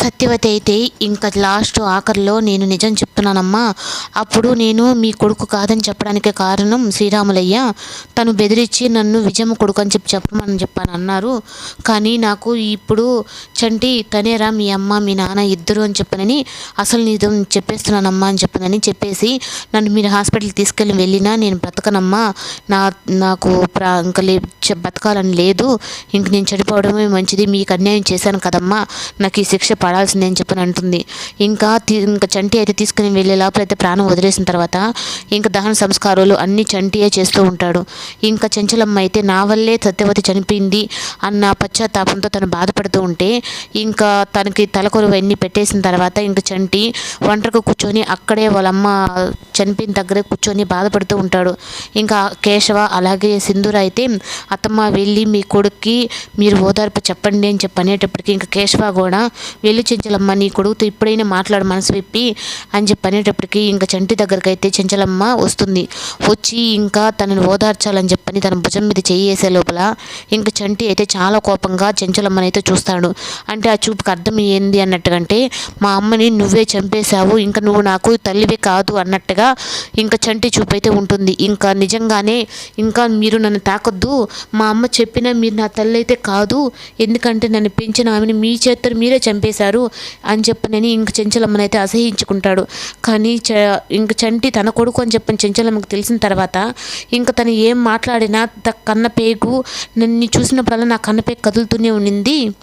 సత్యవతి అయితే ఇంకా లాస్ట్ ఆఖరిలో నేను నిజం చెప్తున్నానమ్మా. అప్పుడు నేను మీ కొడుకు కాదని చెప్పడానికి కారణం శ్రీరాములయ్య. తను బెదిరించి నన్ను విజయమ్మ కొడుకు అని చెప్పి చెప్పమని చెప్పాను అన్నారు. కానీ నాకు ఇప్పుడు చంటి తనేరా మీ అమ్మ మీ నాన్న ఇద్దరు అని చెప్పనని అసలు నిజం చెప్పేస్తున్నానమ్మా అని చెప్పనని చెప్పేసి నన్ను మీరు హాస్పిటల్కి తీసుకెళ్ళి వెళ్ళినా నేను బ్రతకనమ్మా. నా నాకు ప్రా ఇంకా బతకాలని లేదు. ఇంక నేను చనిపోవడమే మంచిది. మీకు అన్యాయం చేశాను కదమ్మా. నాకు ఈ శిక్ష పడాల్సిందే అని చెప్పని అంటుంది. ఇంకా ఇంకా చంటి అయితే తీసుకుని వెళ్ళే లోపల అయితే ప్రాణం వదిలేసిన తర్వాత ఇంకా దహన సంస్కారాలు అన్నీ చంటియే చేస్తూ ఉంటాడు. ఇంకా చెంచలమ్మ అయితే నా వల్లే సత్యవతి చనిపోయింది అన్న పశ్చాత్తాపంతో తను బాధపడుతూ ఉంటే ఇంకా తనకి తలకొరువు అన్నీ పెట్టేసిన తర్వాత ఇంకా చంటి ఒంటరిగా కూర్చొని అక్కడే వాళ్ళమ్మ చనిపోయిన దగ్గరే కూర్చొని బాధపడుతూ ఉంటాడు. ఇంకా కేశవ అలాగే సింధూర అయితే అత్తమ్మ వెళ్ళి మీ కొడుక్కి మీరు ఓదార్పు చెప్పండి అని చెప్పి అనేటప్పటికి ఇంకా కేశవ కూడా వెళ్ళి చెంచలమ్మ నీ కొడుకుతో ఇప్పుడైనా మాట్లాడు మనసు విప్పి అని చెప్పి అనేటప్పటికి ఇంకా చంటి దగ్గరికి అయితే చెంచలమ్మ వస్తుంది. వచ్చి ఇంకా తనని ఓదార్చాలని చెప్పని తన భుజం మీద చేయేసే లోపల ఇంకా చంటి అయితే చాలా కోపంగా చెంచలమ్మని అయితే చూస్తాడు. అంటే ఆ చూపుకి అర్థం ఏంది అన్నట్టుగంటే మా అమ్మని నువ్వే చంపేశావు ఇంకా నువ్వు నాకు తల్లివే కాదు అన్నట్టుగా ఇంకా చంటి చూపు అయితే ఉంటుంది. ఇంకా నిజంగానే ఇంకా మీరు నన్ను తాకొద్దు మా అమ్మ చెప్పినా మీరు నా తల్లి అయితే కాదు ఎందుకంటే నన్ను పెంచిన ఆమెను మీ చేతులు మీరే చంపేశారు అని చెప్పనని ఇంక చెంచలమ్మని అయితే అసహించుకుంటాడు. కానీ చ ఇంక చంటి తన కొడుకు అని చెప్పని చెంచలమ్మకి తెలిసిన తర్వాత ఇంకా తను ఏం మాట్లాడినా కన్నపేగు కన్న పేగు నన్ను చూసినప్పుడల్లా నా కన్నపేగు కదులుతూనే ఉండింది.